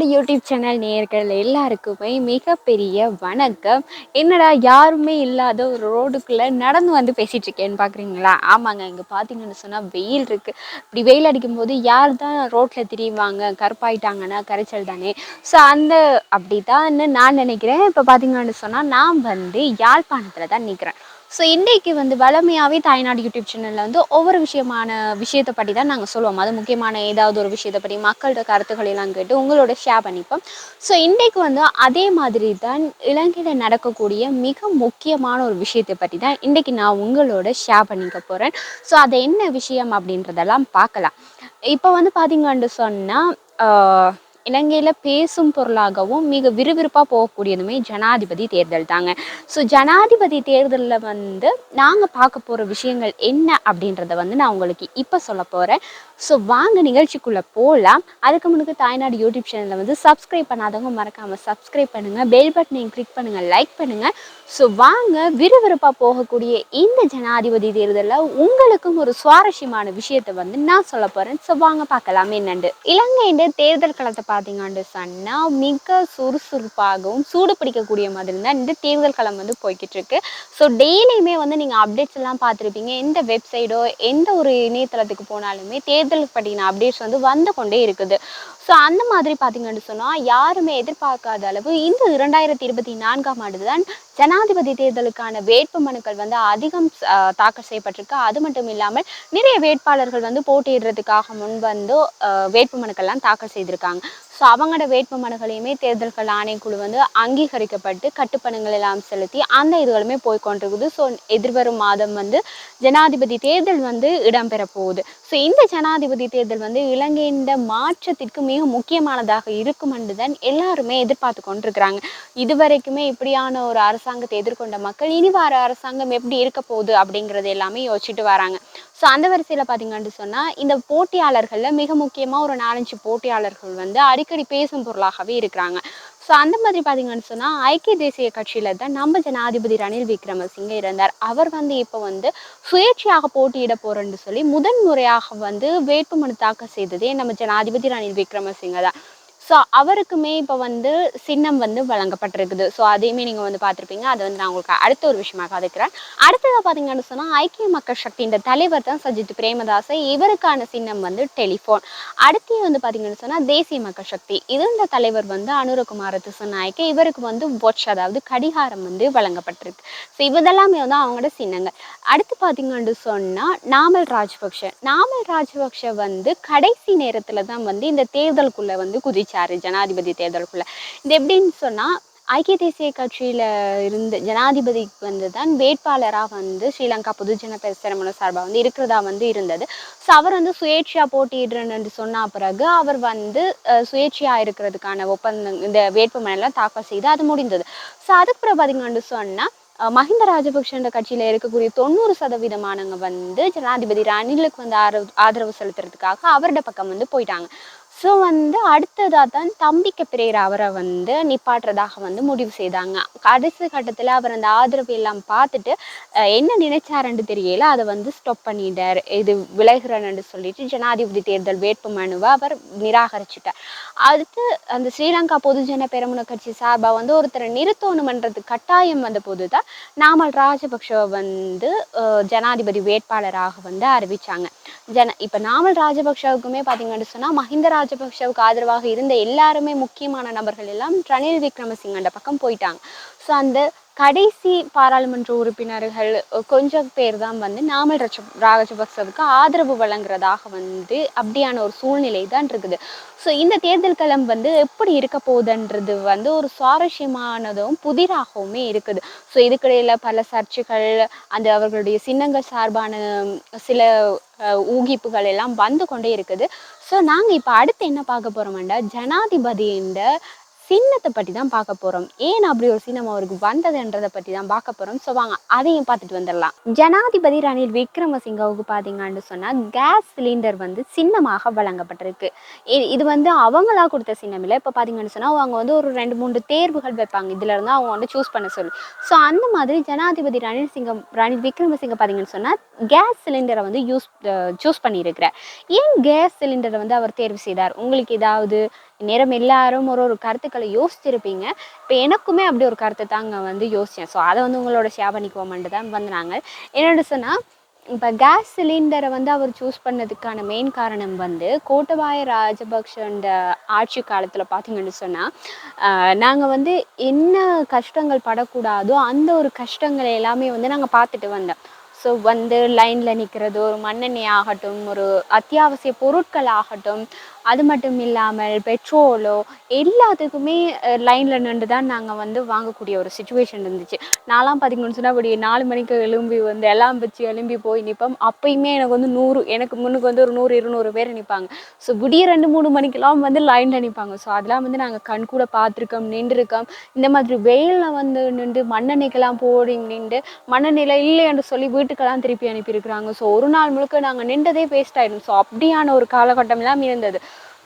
தாய்நாடு YouTube channel நேயர்கள் எல்லாருக்குமே மிகப்பெரிய வணக்கம். என்னடா யாருமே இல்லாத ஒரு ரோடுக்குள்ளே நடந்து வந்து பேசிகிட்டு இருக்கேன்னு பார்க்குறீங்களா ஆமாங்க இங்கே பார்த்தீங்கன்னு சொன்னால் வெயில் இருக்குது இப்படி வெயில் அடிக்கும்போது யார் தான் ரோட்டில் திரியுவாங்க? கருப்பாயிட்டாங்கன்னா கரைச்சல் தானே. ஸோ அந்த அப்படி தான் நான் நினைக்கிறேன். இப்போ பார்த்தீங்கன்னு சொன்னால் நான் வந்து யாழ்ப்பாணத்தில் தான் நிற்கிறேன் ஸோ இன்றைக்கு வந்து வளமையாகவே தாய்நாடு யூடியூப் சேனலில் வந்து ஒவ்வொரு விஷயமான விஷயத்தை பற்றி தான் நாங்கள் சொல்லுவோம். அது முக்கியமான ஏதாவது ஒரு விஷயத்தை பற்றி மக்களோட கருத்துக்கள் எல்லாம் கேட்டு உங்களோட ஷேர் பண்ணிப்போம். ஸோ இன்றைக்கு வந்து அதே மாதிரி தான் இலங்கையில் நடக்கக்கூடிய மிக முக்கியமான ஒரு விஷயத்தை பற்றி தான் இன்றைக்கு நான் உங்களோட ஷேர் பண்ணிக்க போகிறேன் ஸோ அது என்ன விஷயம் அப்படின்றதெல்லாம் பார்க்கலாம். இப்போ வந்து பார்த்தீங்கன்னு சொன்னால் இலங்கையில் பேசும் பொருளாகவும் மிக விறுவிறுப்பாக போகக்கூடியதுமே ஜனாதிபதி தேர்தல் தாங்க ஸோ ஜனாதிபதி தேர்தலில் வந்து நாங்கள் பார்க்க போகிற விஷயங்கள் என்ன அப்படின்றத வந்து நான் உங்களுக்கு இப்போ சொல்ல போகிறேன் ஸோ வாங்க நிகழ்ச்சிக்குள்ளே போகலாம் அதுக்கு முன்னுக்கு தாய்நாடு யூடியூப் சேனலில் வந்து சப்ஸ்கிரைப் பண்ணாதவங்க மறக்காமல் சப்ஸ்கிரைப் பண்ணுங்கள் பெல் பட்டனையும் கிளிக் பண்ணுங்கள் லைக் பண்ணுங்கள் ஸோ வாங்க விறுவிறுப்பாக போகக்கூடிய இந்த ஜனாதிபதி தேர்தலில் உங்களுக்கும் ஒரு சுவாரஸ்யமான விஷயத்தை வந்து நான் சொல்ல போகிறேன் ஸோ வாங்க பார்க்கலாம் என்னண்டு. இலங்கையின் தேர்தல் களத்தை பார்த்தீங்கன்னு சொன்னால் மிக சுறுசுறுப்பாகவும் சூடு பிடிக்கக்கூடிய மாதிரி தான் இந்த தேர்தல் களம் வந்து போய்கிட்டு இருக்கு. ஸோ டெய்லியுமே வந்து நீங்கள் அப்டேட்ஸ் எல்லாம் பார்த்துருப்பீங்க. எந்த வெப்சைட்டோ எந்த ஒரு இணையதளத்துக்கு போனாலுமே தேர்தல் பற்றின அப்டேட்ஸ் வந்து வந்து கொண்டே இருக்குது. ஸோ அந்த மாதிரி பார்த்தீங்கன்னு சொன்னால் யாருமே எதிர்பார்க்காத அளவு இந்த இரண்டாயிரத்தி இருபத்தி நான்காம் ஆண்டு தான் ஜனாதிபதி தேர்தலுக்கான வேட்பு மனுக்கள் வந்து அதிகம் தாக்கல் செய்யப்பட்டிருக்கு. அது மட்டும் இல்லாமல் நிறைய வேட்பாளர்கள் வந்து போட்டியிடுறதுக்காக முன் வந்து வேட்பு மனுக்கள்லாம் தாக்கல் செய்திருக்காங்க. ஸோ அவங்களோட வேட்பு மனுக்களையுமே தேர்தல்கள் ஆணைக்குழு வந்து அங்கீகரிக்கப்பட்டு கட்டுப்பணங்கள் எல்லாம் செலுத்தி அந்த இதுகளுமே போய் கொண்டிருக்குது. ஸோ எதிர்வரும் மாதம் வந்து ஜனாதிபதி தேர்தல் வந்து இடம்பெற போகுது. ஸோ இந்த ஜனாதிபதி தேர்தல் வந்து இலங்கையின் மாற்றத்திற்கு மிக முக்கியமானதாக இருக்கும் என்று தான் எல்லாருமே எதிர்பார்த்து கொண்டிருக்கிறாங்க. இதுவரைக்குமே இப்படியான ஒரு அரசாங்கத்தை எதிர்கொண்ட மக்கள் இனி வர அரசாங்கம் எப்படி இருக்க போகுது அப்படிங்கிறது எல்லாமே யோசிச்சுட்டு வராங்க. ஸோ அந்த வரிசையில் பார்த்தீங்கன்னு சொன்னால் இந்த போட்டியாளர்களில் மிக முக்கியமாக ஒரு நாலஞ்சு போட்டியாளர்கள் வந்து அடிக்கடி பேசும் பொருளாகவே இருக்கிறாங்க. ஸோ அந்த மாதிரி பார்த்தீங்கன்னு சொன்னால் ஐக்கிய தேசிய கட்சியில் தான் நம்ம ஜனாதிபதி ரணில் விக்ரமசிங்கே இருந்தார். அவர் வந்து இப்போ வந்து சுயேட்சையாக போட்டியிட போகிறேன்னு சொல்லி முதன் முறையாக வந்து வேட்புமனு தாக்கல் செய்ததே நம்ம ஜனாதிபதி ரணில் விக்ரமசிங்க தான் ஸோ அவருக்குமே இப்போ வந்து சின்னம் வந்து வழங்கப்பட்டிருக்குது. ஸோ அதையுமே நீங்கள் வந்து பார்த்துருப்பீங்க. அதை வந்து நான் உங்களுக்கு அடுத்த ஒரு விஷயமாக கதைக்கிறேன். அடுத்ததாக பார்த்தீங்கன்னு சொன்னால் ஐக்கிய மக்கள் சக்தி இந்த தலைவர் தான் சஜித் பிரேமதாசை. இவருக்கான சின்னம் வந்து டெலிஃபோன். அடுத்து வந்து பார்த்தீங்கன்னு சொன்னால் தேசிய மக்கள் சக்தி. இது இந்த தலைவர் வந்து அனுரகுமார திசுநாயக்க. இவருக்கு வந்து வாட்ச் அதாவது கடிகாரம் வந்து வழங்கப்பட்டிருக்கு. ஸோ இவதெல்லாமே வந்து அவங்களோட சின்னங்கள். அடுத்து பார்த்தீங்கன்னு சொன்னால் நாமல் ராஜபக்ஷ. நாமல் ராஜபக்ஷ வந்து கடைசி நேரத்தில் தான் வந்து இந்த தேர்தலுக்குள்ளே வந்து குதிச்சார். ஜனாதிபதி தேர்தலுக்குள்ளே. இது எப்படின்னு சொன்னால் ஐக்கிய தேசிய கட்சியில் இருந்து ஜனாதிபதிக்கு வந்து தான் வேட்பாளராக வந்து ஸ்ரீலங்கா பொதுஜன பெருசரமண சார்பாக வந்து இருக்கிறதா வந்து இருந்தது. ஸோ அவர் வந்து சுயேட்சையாக போட்டியிடுறேன்னு சொன்ன பிறகு அவர் வந்து சுயேட்சையாக சுயேட்சையா இருக்கிறதுக்கான ஒப்பந்தம் இந்த வேட்புமனெல்லாம் தாக்கல் செய்து அது முடிந்தது. ஸோ அதுக்கு பிறகு பார்த்தீங்கன்னு சொன்னால் மஹிந்த ராஜபக்ஷன்ற கட்சியில் இருக்கக்கூடிய தொண்ணூறு சதவீதமானவங்க வந்து ஜனாதிபதி ரணிலுக்கு வந்து ஆதரவு ஆதரவு செலுத்துறதுக்காக அவரோட பக்கம் வந்து போயிட்டாங்க. ஸோ வந்து அடுத்ததாக தான் தம்பிக்க பிரேர் அவரை வந்து நிப்பாட்டுறதாக வந்து முடிவு செய்தாங்க. கடைசி கட்டத்தில் அவர் அந்த ஆதரவு எல்லாம் பார்த்துட்டு என்ன நினைச்சாருன்னு தெரியல. அதை வந்து ஸ்டாப் பண்ணிட்டார். இது விலகிறன்னு சொல்லிட்டு ஜனாதிபதி தேர்தல் வேட்பு மனுவை அவர் நிராகரிச்சிட்டார். அடுத்து அந்த ஸ்ரீலங்கா பொதுஜன பெரமுன கட்சி சார்பாக வந்து ஒருத்தரை நிறுத்தணுமன்றது கட்டாயம் வந்த போது தான் நாமல் ராஜபக்ஷ வந்து ஜனாதிபதி வேட்பாளராக வந்து அறிவிச்சாங்க. ஜன இப்போ நாமல் ராஜபக்ஷவுக்குமே பார்த்தீங்கன்னு சொன்னால் மஹிந்த ராஜபக்ஷவுக்கு ஆதரவாக இருந்த எல்லாருமே முக்கியமான நபர்கள் எல்லாம் ரணில் விக்ரமசிங்கண்ட பக்கம் போயிட்டாங்க. ஸோ அந்த கடைசி பாராளுமன்ற உறுப்பினர்கள் கொஞ்சம் பேர் தான் வந்து நாமல் ரச்ச ராஜபக்சவுக்கு ஆதரவு வழங்குறதாக வந்து அப்படியான ஒரு சூழ்நிலை தான் இருக்குது. ஸோ இந்த தேர்தல் களம் வந்து எப்படி இருக்க போகுதுன்றது வந்து ஒரு சுவாரஸ்யமானதும் புதிராகவுமே இருக்குது. ஸோ இதுக்கிடையில் பல சர்ச்சைகள் அந்த அவர்களுடைய சின்னங்கள் சார்பான சில ஊகிப்புகள் எல்லாம் வந்து கொண்டே இருக்குது. ஸோ நாங்கள் இப்போ அடுத்து என்ன பார்க்க போகிறோம்டா ஜனாதிபதியின் சின்னத்தை பற்றி தான் பார்க்க போகிறோம் ஏன் அப்படி ஒரு சின்னம் அவருக்கு வந்ததுன்றதை பற்றி தான் பார்க்க போகிறோம் ஸோ வாங்க அதையும் பார்த்துட்டு வந்துடலாம். ஜனாதிபதி ரணில் விக்ரமசிங்கவுக்கு பார்த்தீங்கன்னு சொன்னால் கேஸ் சிலிண்டர் வந்து சின்னமாக வழங்கப்பட்டிருக்கு. இது வந்து அவங்களா கொடுத்த சின்னம் இல்லை. இப்போ பார்த்தீங்கன்னு சொன்னால் அவங்க வந்து ஒரு ரெண்டு மூணு தேர்வுகள் வைப்பாங்க. இதுல இருந்து அவங்க வந்து சூஸ் பண்ண சொல்லி. ஸோ அந்த மாதிரி ஜனாதிபதி ரணில் சிங்கம் ரணில் விக்ரமசிங்க பார்த்தீங்கன்னு சொன்னால் கேஸ் சிலிண்டரை வந்து யூஸ் சூஸ் பண்ணியிருக்கிறார். ஏன் கேஸ் சிலிண்டரை வந்து அவர் தேர்வு செய்தார்? உங்களுக்கு ஏதாவது நேரம் எல்லாரும் ஒரு ஒரு கருத்துக்களை யோசிச்சிருப்பீங்க. இப்போ எனக்குமே அப்படி ஒரு கருத்தை தாங்க வந்து யோசித்தேன் ஸோ அதை வந்து உங்களோட ஷேர் பண்ணிக்குவோம்ட்டு தான் வந்தாங்க நாங்கள் என்னென்னு சொன்னால் இப்போ கேஸ் சிலிண்டரை வந்து அவர் சூஸ் பண்ணதுக்கான மெயின் காரணம் வந்து கோட்டபாய ராஜபக்ஷன்ற ஆட்சி காலத்தில் பார்த்தீங்கன்னு சொன்னால் நாங்கள் வந்து என்ன கஷ்டங்கள் படக்கூடாதோ அந்த ஒரு கஷ்டங்களை எல்லாமே வந்து நாங்கள் பார்த்துட்டு வந்தோம். ஸோ வந்து லைனில் நிற்கிறது ஒரு மண்ணெண்ணெய் ஆகட்டும் ஒரு அத்தியாவசிய பொருட்கள் ஆகட்டும் அது மட்டும் இல்லாமல் பெட்ரோலோ எல்லாத்துக்குமே லைனில் நின்று தான் நாங்கள் வந்து வாங்கக்கூடிய ஒரு சுச்சுவேஷன் இருந்துச்சு. நாலாம் பார்த்தீங்கன்னு சொன்னால் அப்படி நாலு மணிக்கு எழும்பி வந்து எல்லாம் வச்சு எழும்பி போய் நிற்போம் அப்பயுமே எனக்கு வந்து நூறு எனக்கு முன்னுக்கு வந்து ஒரு நூறு இருநூறு பேர் நிற்பாங்க ஸோ விடிய ரெண்டு மூணு மணிக்கெல்லாம் வந்து லைனில் நிற்பாங்க ஸோ அதெல்லாம் வந்து நாங்கள் கண் கூட பார்த்துருக்கோம் நின்றுருக்கோம். இந்த மாதிரி வெயிலில் வந்து நின்று மண்ணெண்ணெய்க்கெல்லாம் போடி நின்று மண்ணெண்ணெயில் இல்லை என்று சொல்லி வீட்டுக்கெல்லாம் திருப்பி அனுப்பியிருக்கிறாங்க. ஸோ ஒரு நாள் முழுக்க நாங்கள் நின்றதே வேஸ்ட் ஆகிடும் ஸோ அப்படியான ஒரு காலகட்டம்லாம் இருந்தது.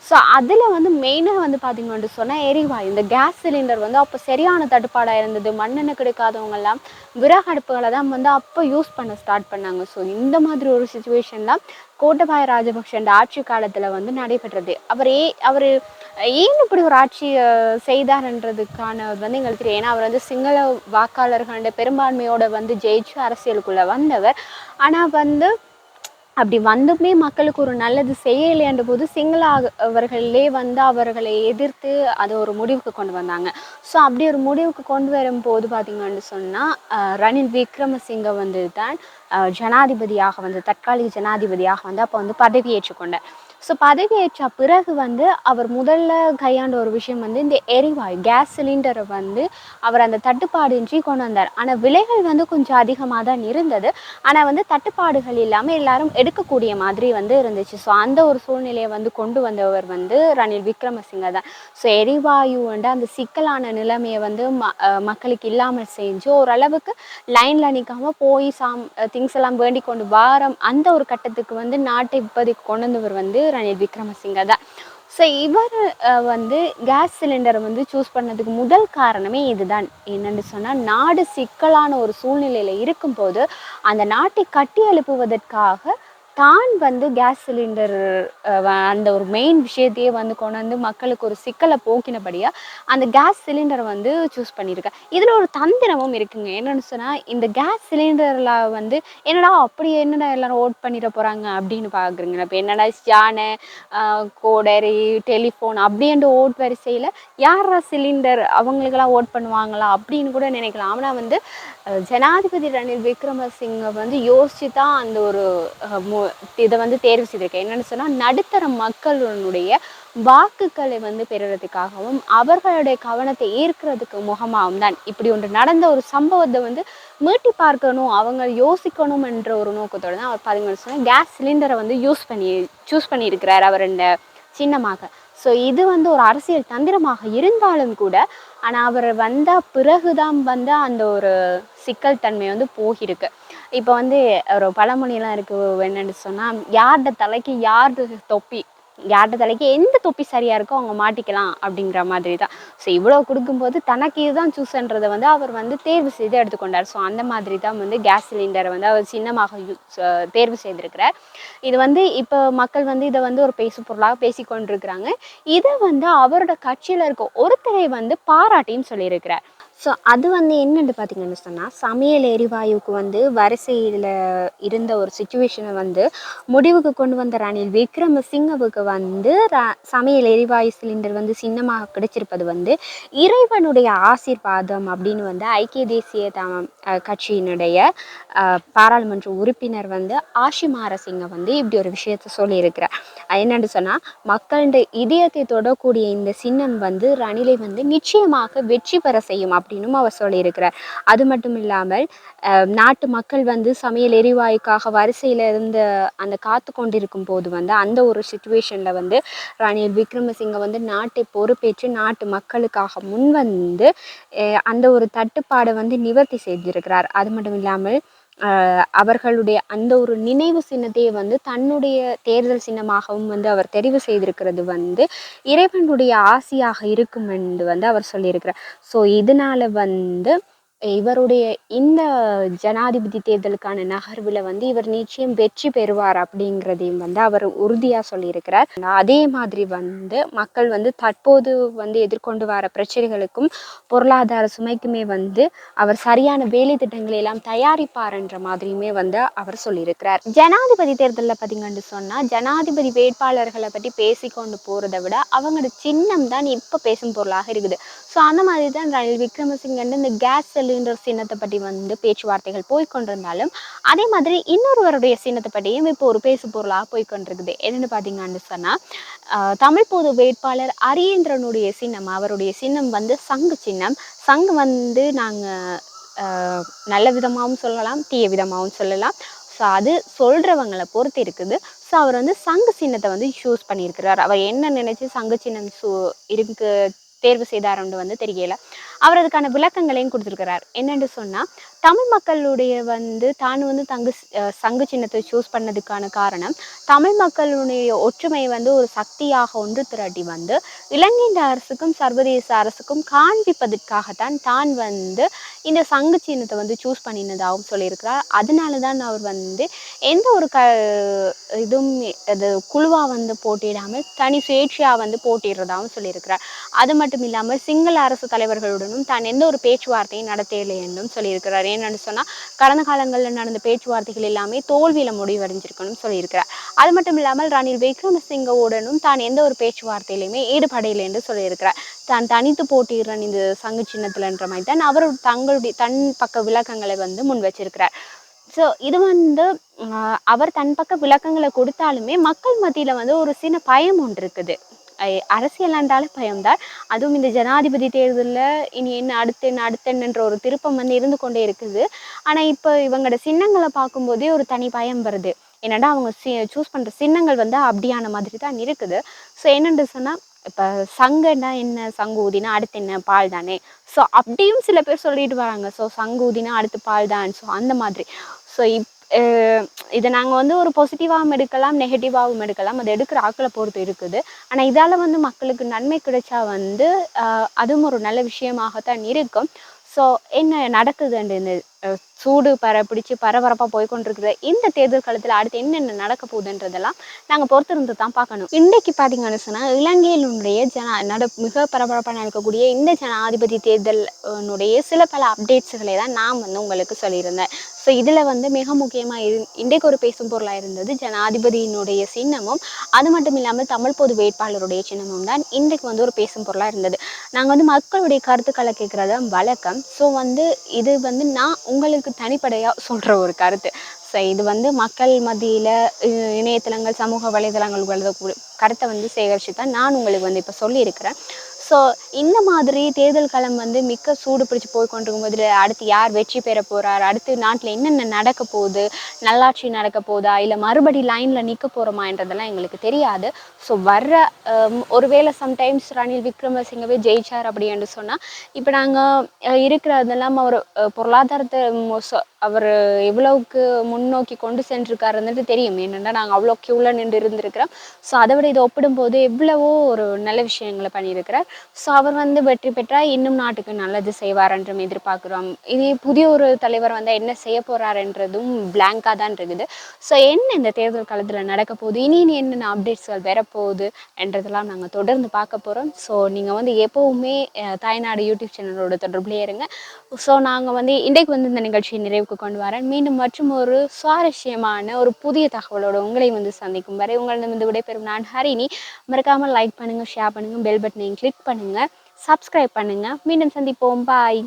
ஸோ அதில் வந்து மெயினாக வந்து பார்த்திங்கன்னு சொன்னால் எரிவாயு. இந்த கேஸ் சிலிண்டர் வந்து அப்போ சரியான தட்டுப்பாடாக இருந்தது. மண்ணெண்ணெய் கிடைக்காதவங்கெல்லாம் விறகு அடுப்புகளை தான் வந்து அப்போ யூஸ் பண்ண ஸ்டார்ட் பண்ணாங்க. ஸோ இந்த மாதிரி ஒரு சுச்சுவேஷன் தான் கோட்டபாய ராஜபக்ஷன் ஆட்சி காலத்தில் வந்து நடைபெற்றது. அவர் ஏ அவர் ஏன் இப்படி ஒரு ஆட்சி செய்தார்ன்றதுக்கான வந்து எங்களுக்கு தெரியும். ஏன்னா அவர் வந்து சிங்கள வாக்காளர்களோட பெரும்பான்மையோட வந்து ஜெயிச்சு அரசியலுக்குள்ளே வந்தவர். ஆனால் வந்து அப்படி வந்துமே மக்களுக்கு ஒரு நல்லது செய்யலைன்ற போது சிங்களாக அவர்களே வந்து அவர்களை எதிர்த்து அதை ஒரு முடிவுக்கு கொண்டு வந்தாங்க. ஸோ அப்படி ஒரு முடிவுக்கு கொண்டு வரும்போது பார்த்திங்கன்னு சொன்னால் ரணில் விக்ரமசிங்க வந்து தான் ஜனாதிபதியாக வந்து தற்காலிக ஜனாதிபதியாக வந்து அப்போ வந்து பதவியேற்றுக்கொண்டார் ஸோ பதவியேற்ற பிறகு வந்து அவர் முதல்ல கையாண்ட ஒரு விஷயம் வந்து இந்த எரிவாயு கேஸ் சிலிண்டரை வந்து அவர் அந்த தட்டுப்பாடின்றி கொண்டு வந்தார் ஆனால் விலைகள் வந்து கொஞ்சம் அதிகமாக தான் இருந்தது. ஆனால் வந்து தட்டுப்பாடுகள் இல்லாமல் எல்லாரும் எடுக்கக்கூடிய மாதிரி வந்து இருந்துச்சு. ஸோ அந்த ஒரு சூழ்நிலையை வந்து கொண்டு வந்தவர் வந்து ரணில் விக்ரமசிங்க தான். ஸோ எரிவாயு வந்து அந்த சிக்கலான நிலைமையை வந்து ம மக்களுக்கு இல்லாமல் செஞ்சு ஓரளவுக்கு லைனில் நிற்காமல் போய் சாம் திங்ஸ் எல்லாம் வேண்டி கொண்டு வாரம் அந்த ஒரு கட்டத்துக்கு வந்து நாட்டை இப்போதைக்கு கொண்டு வந்தவர் வந்து ரணில் விக்ரமசிங்க தான் ஸோ இவர் வந்து கேஸ் சிலிண்டரை வந்து சூஸ் பண்ணதுக்கு முதல் காரணமே இதுதான். என்னென்னு சொன்னால் நாடு சிக்கலான ஒரு சூழ்நிலையில் இருக்கும்போது அந்த நாட்டை கட்டி எழுப்புவதற்காக தான் வந்து கேஸ் சிலிண்டர் அந்த ஒரு மெயின் விஷயத்தையே வந்து கொண்டு வந்து மக்களுக்கு ஒரு சிக்கலை போக்கினபடியாக அந்த கேஸ் சிலிண்டரை வந்து சூஸ் பண்ணியிருக்கேன். இதில் ஒரு தந்திரமும் இருக்குங்க. என்னென்னு சொன்னால் இந்த கேஸ் சிலிண்டரில் வந்து என்னடா அப்படி என்னடா எல்லாரும் ஓட் பண்ணிட போகிறாங்க அப்படின்னு பார்க்குறீங்க இப்போ என்னடா யானை கோடரி டெலிஃபோன் அப்படின்ற ஓட் வரிசையில் யாரா சிலிண்டர் அவங்களுக்கெல்லாம் ஓட் பண்ணுவாங்களா அப்படின்னு கூட நினைக்கலாம். ஆனால் வந்து ஜனாதிபதி ரணில் விக்ரமசிங்க வந்து யோசிச்சு தான் அந்த ஒரு இதை வந்து தேர்வு செய்திருக்கேன். என்னென்னு சொன்னால் நடுத்தர மக்களுடைய வாக்குகளை வந்து பெறுறதுக்காகவும் அவர்களுடைய கவனத்தை ஈர்க்கிறதுக்கு முகமாகவும் தான் இப்படி ஒன்று நடந்த ஒரு சம்பவத்தை வந்து மீட்டி பார்க்கணும் அவங்க யோசிக்கணும் என்ற ஒரு நோக்கத்தோடு தான் அவர் பார்த்தீங்கன்னு சொன்னால் கேஸ் சிலிண்டரை வந்து யூஸ் பண்ணி சூஸ் பண்ணியிருக்கிறார் அவர் இந்த சின்னமாக. ஸோ இது வந்து ஒரு அரசியல் தந்திரமாக இருந்தாலும் கூட ஆனால் அவர் வந்த பிறகுதான் வந்து அந்த ஒரு சிக்கல் தன்மை வந்து போகிருக்கு இப்போ வந்து ஒரு பழமொழியெல்லாம் இருக்குது என்னென்னு சொன்னால் யார்ட தலைக்கு யார்து தொப்பி? யார்ட தலைக்கு எந்த தொப்பி சரியாக இருக்கோ அவங்க மாட்டிக்கலாம் அப்படிங்கிற மாதிரி தான் ஸோ இவ்வளோ கொடுக்கும்போது தனக்கு இதுதான் சூஸ்ன்றதை வந்து அவர் வந்து தேர்வு செய்து எடுத்துக்கொண்டார். ஸோ அந்த மாதிரி தான் வந்து கேஸ் சிலிண்டரை வந்து அவர் சின்னமாக தேர்வு செய்திருக்கிறார். இது வந்து இப்போ மக்கள் வந்து இதை வந்து ஒரு பேசு பொருளாக பேசிக்கொண்டிருக்கிறாங்க. இதை வந்து அவரோட கட்சியில் இருக்க ஒருத்தரை வந்து பாராட்டின்னு சொல்லியிருக்கிறார். ஸோ அது வந்து என்னென்னு பார்த்தீங்கன்னு சொன்னால் சமையல் எரிவாயுக்கு வந்து வரிசையில் இருந்த ஒரு சுச்சுவேஷனை வந்து முடிவுக்கு கொண்டு வந்த ரணில் விக்ரமசிங்கவுக்கு வந்து சமையல் எரிவாயு சிலிண்டர் வந்து சின்னமாக கிடைச்சிருப்பது வந்து இறைவனுடைய ஆசீர்வாதம் அப்படின்னு வந்து ஐக்கிய தேசிய த கட்சியினுடைய பாராளுமன்ற உறுப்பினர் வந்து ஆஷிமாரசிங்க வந்து இப்படி ஒரு விஷயத்த சொல்லியிருக்கிறார். என்னென்னு சொன்னால் மக்களுடைய இதயத்தை தொடக்கூடிய இந்த சின்னம் வந்து ரணிலை வந்து நிச்சயமாக வெற்றி பெற செய்யும். அப்படின்னும் அவர் சொல்லியிருக்கிறார். அது மட்டும் இல்லாமல் நாட்டு மக்கள் வந்து சமையல் எரிவாயுக்காக வரிசையில் இருந்த அந்த காத்து கொண்டிருக்கும் போது வந்து அந்த ஒரு சுச்சுவேஷனில் வந்து ரணில் விக்ரமசிங்க வந்து நாட்டை பொறுப்பேற்று நாட்டு மக்களுக்காக முன் வந்து அந்த ஒரு தட்டுப்பாடை வந்து நிவர்த்தி செய்திருக்கிறார். அது மட்டும் இல்லாமல் அவர்களுடைய அந்த ஒரு நினைவு சின்னத்தையே வந்து தன்னுடைய தேர்தல் சின்னமாகவும் வந்து அவர் தெரிவு செய்திருக்கிறது வந்து இறைவனுடைய ஆசையாக இருக்கும் என்று வந்து அவர் சொல்லியிருக்கிறார். ஸோ இதனால வந்து இவருடைய இந்த ஜனாதிபதி தேர்தலுக்கான நகர்வில் வந்து இவர் நிச்சயம் வெற்றி பெறுவார் அப்படிங்கிறதையும் வந்து அவர் உறுதியாக சொல்லியிருக்கிறார். அதே மாதிரி வந்து மக்கள் வந்து தற்போது வந்து எதிர்கொண்டு வர பிரச்சனைகளுக்கும் பொருளாதார சுமைக்குமே வந்து அவர் சரியான வேலை திட்டங்களை எல்லாம் தயாரிப்பார் என்ற மாதிரியுமே வந்து அவர் சொல்லியிருக்கிறார். ஜனாதிபதி தேர்தலில் பார்த்தீங்கன்னு சொன்னால் ஜனாதிபதி வேட்பாளர்களை பற்றி பேசிக்கொண்டு போகிறத விட அவங்களோட சின்னம் தான் இப்போ பேசும் பொருளாக இருக்குது. ஸோ அந்த மாதிரி தான் ரணில் விக்ரமசிங்கன்னு இந்த கேஸ் அப்படின்ற சின்னத்தை பற்றி வந்து பேச்சுவார்த்தைகள் போய்கொண்டிருந்தாலும் அதே மாதிரி இன்னொருவருடைய சின்னத்தை பற்றியும் இப்போ ஒரு பேசு பொருளாக போய்கொண்டிருக்குது என்னென்னு பார்த்தீங்கன்னு சொன்னால் தமிழ் பொது வேட்பாளர் அரியேந்திரனுடைய சின்னம் அவருடைய சின்னம் வந்து சங்கு சின்னம். சங்கு வந்து நாங்கள் நல்ல விதமாகவும் சொல்லலாம் தீய விதமாகவும் சொல்லலாம். ஸோ அது சொல்கிறவங்களை பொறுத்து இருக்குது. ஸோ அவர் வந்து சங்கு சின்னத்தை வந்து சூஸ் பண்ணியிருக்கிறார். அவர் என்ன நினச்சி சங்கு சின்னம் சூ இருக்கு தேர்வு செய்தார்னு வந்து தெரியல. அவர் அதுக்கான விளக்கங்களையும் கொடுத்துருக்கிறார். என்னென்னு சொன்னால் தமிழ் மக்களுடைய வந்து தான் வந்து தங்கு சங்கு சின்னத்தை சூஸ் பண்ணதுக்கான காரணம் தமிழ் மக்களுடைய ஒற்றுமை வந்து ஒரு சக்தியாக ஒன்று திரட்டி வந்து இலங்கை அரசுக்கும் சர்வதேச அரசுக்கும் காண்பிப்பதற்காகத்தான் தான் வந்து இந்த சங்கு சின்னத்தை வந்து சூஸ் பண்ணினதாகவும் சொல்லியிருக்கிறார். அதனால தான் அவர் வந்து எந்த ஒரு க இதுவும் அது குழுவாக வந்து போட்டியிடாமல் தனி சுயேட்சையாக வந்து போட்டிடுறதாகவும் சொல்லியிருக்கிறார். அது மட்டும் மட்டும் இல்லாமல் சிங்கள அரசு தலைவர்களுடனும் தான் எந்த ஒரு பேச்சுவார்த்தையும் நடத்தவில்லை என்றும் சொல்லியிருக்கிறார். என்னென்னு சொன்னால் கடந்த காலங்களில் நடந்த பேச்சுவார்த்தைகள் எல்லாமே தோல்வியில் முடிவடைஞ்சிருக்கணும்னு சொல்லியிருக்கிறார். அது மட்டும் இல்லாமல் ரணில் விக்ரமசிங்கவுடனும் தான் எந்த ஒரு பேச்சுவார்த்தையிலையுமே ஈடுபடையில்லை என்று சொல்லியிருக்கிறார். தான் தனித்து போட்டிடுறன் இந்த சங்கு சின்னத்தில்ன்ற மாதிரி தான் அவர் தங்களுடைய தன் பக்க விளக்கங்களை வந்து முன் வச்சிருக்கிறார். ஸோ இது வந்து அவர் தன் பக்க விளக்கங்களை கொடுத்தாலுமே மக்கள் மத்தியில் வந்து ஒரு சின்ன பயம் ஒன்று இருக்குது. அரசியலாண்டாலும் பயம்தான். அதுவும் இந்த ஜனாதிபதி தேர்தலில் இனி என்ன அடுத்து என்ன அடுத்து என்னன்ற ஒரு திருப்பம் வந்து இருந்து கொண்டே இருக்குது. ஆனால் இப்போ இவங்களோட சின்னங்களை பார்க்கும்போதே ஒரு தனி பயம் வருது. என்னடா அவங்க சி சூஸ் பண்ணுற சின்னங்கள் வந்து அப்படியான மாதிரி தான் இருக்குது. ஸோ என்னென்று சொன்னால் இப்போ சங்கன்னா என்ன சங்கு ஊதினா அடுத்து என்ன பால் தானே? ஸோ அப்படியும் சில பேர் சொல்லிட்டு வராங்க. ஸோ சங்கு ஊதினா அடுத்து பால் தான். ஸோ அந்த மாதிரி. ஸோ இப் இதை நாங்கள் வந்து ஒரு பாசிட்டிவாகவும் எடுக்கலாம் நெகட்டிவாகவும் எடுக்கலாம். அது எடுக்கிற ஆக்களை பொறுத்து இருக்குது. ஆனால் இதால் வந்து மக்களுக்கு நன்மை கிடைச்சா வந்து அதுவும் ஒரு நல்ல விஷயமாகத்தான் இருக்கும். ஸோ என்ன நடக்குதுன்ற இந்த சூடு பர பிடிச்சி பரபரப்பாக போய் கொண்டிருக்கிற இந்த தேர்தல் காலத்தில் அடுத்து என்னென்ன நடக்க போகுதுன்றதெல்லாம் நாங்கள் பொறுத்திருந்து தான் பார்க்கணும். இன்றைக்கு பார்த்தீங்கன்னு சொன்னால் இலங்கையினுடைய ஜன நட மிக பரபரப்பாக நடக்கக்கூடிய இந்த ஜனாதிபதி தேர்தலுடைய சில பல அப்டேட்ஸுகளை தான் நான் வந்து உங்களுக்கு சொல்லியிருந்தேன். ஸோ இதில் வந்து மிக முக்கியமாக இரு இன்றைக்கு ஒரு பேசும் பொருளாக இருந்தது ஜனாதிபதியினுடைய சின்னமும் அது மட்டும் இல்லாமல் தமிழ் பொது வேட்பாளருடைய சின்னமும் தான் இன்றைக்கு வந்து ஒரு பேசும் பொருளாக இருந்தது. நாங்கள் வந்து மக்களுடைய கருத்துக்களை கேட்குறது வழக்கம். ஸோ வந்து இது வந்து நான் உங்களுக்கு தனிப்படையாக சொல்கிற ஒரு கருத்து. ஸோ இது வந்து மக்கள் மத்தியில் இணையதளங்கள் சமூக வலைதளங்கள் கருத்தை வந்து சேகரித்து தான் நான் உங்களுக்கு வந்து இப்போ சொல்லியிருக்கிறேன். ஸோ இந்த மாதிரி தேர்தல் களம் வந்து மிக்க சூடு பிடிச்சி போய் கொண்டிருக்கும் போதில் அடுத்து யார் வெற்றி பெற போகிறார் அடுத்து நாட்டில் என்னென்ன நடக்க போகுது? நல்லாட்சி நடக்க போதா? இல்லை மறுபடி லைனில் நிற்க போகிறோமான்றதெல்லாம் எங்களுக்கு தெரியாது. ஸோ வர்ற ஒருவேளை சம்டைம்ஸ் ரணில் விக்ரமசிங்கவே ஜெயிச்சார் அப்படின்னு சொன்னால் இப்போ நாங்கள் இருக்கிறதெல்லாம் அவர் பொருளாதாரத்தை அவர் எவ்வளவுக்கு முன்னோக்கி கொண்டு சென்றிருக்காருன்றது தெரியும். என்னென்னா நாங்கள் அவ்வளோ க்யூவில் நின்று இருந்திருக்கிறோம். ஸோ அதை விட இதை ஒப்பிடும்போது எவ்வளவோ ஒரு நல்ல விஷயங்களை பண்ணியிருக்கிறார். ஸோ அவர் வந்து வெற்றி பெற்றால் இன்னும் நாட்டுக்கு நல்லது செய்வார் என்றும் எதிர்பார்க்குறோம். இதே புதிய ஒரு தலைவர் வந்து என்ன செய்ய போகிறாருன்றதும் பிளாங்காக தான் இருக்குது. ஸோ என்ன இந்த தேர்தல் காலத்தில் நடக்க போகுது? இனி இனி என்னென்ன அப்டேட்ஸ்கள் வரப்போகுது என்றதெல்லாம் நாங்கள் தொடர்ந்து பார்க்க போகிறோம் ஸோ நீங்கள் வந்து எப்போவுமே தாய்நாடு யூடியூப் சேனலோட தொடர்புலேயே இருங்க. ஸோ நாங்கள் வந்து இன்றைக்கு வந்து இந்த நிகழ்ச்சியை நிறைவுக்கு கொண்டு வரேன். மீண்டும் மற்றும் ஒரு சுவாரஸ்யமான ஒரு புதிய தகவலோடு உங்களை வந்து சந்திக்கும் வரை உங்களிடம் விடைபெறும் நான் ஹரிணி. மறக்காமல் லைக் பண்ணுங்கள் ஷேர் பண்ணுங்கள் பெல் பட்டனையும் கிளிக் பண்ணுங்கள் சப்ஸ்கிரைப் பண்ணுங்கள் மீண்டும் சந்திப்போம். பாய்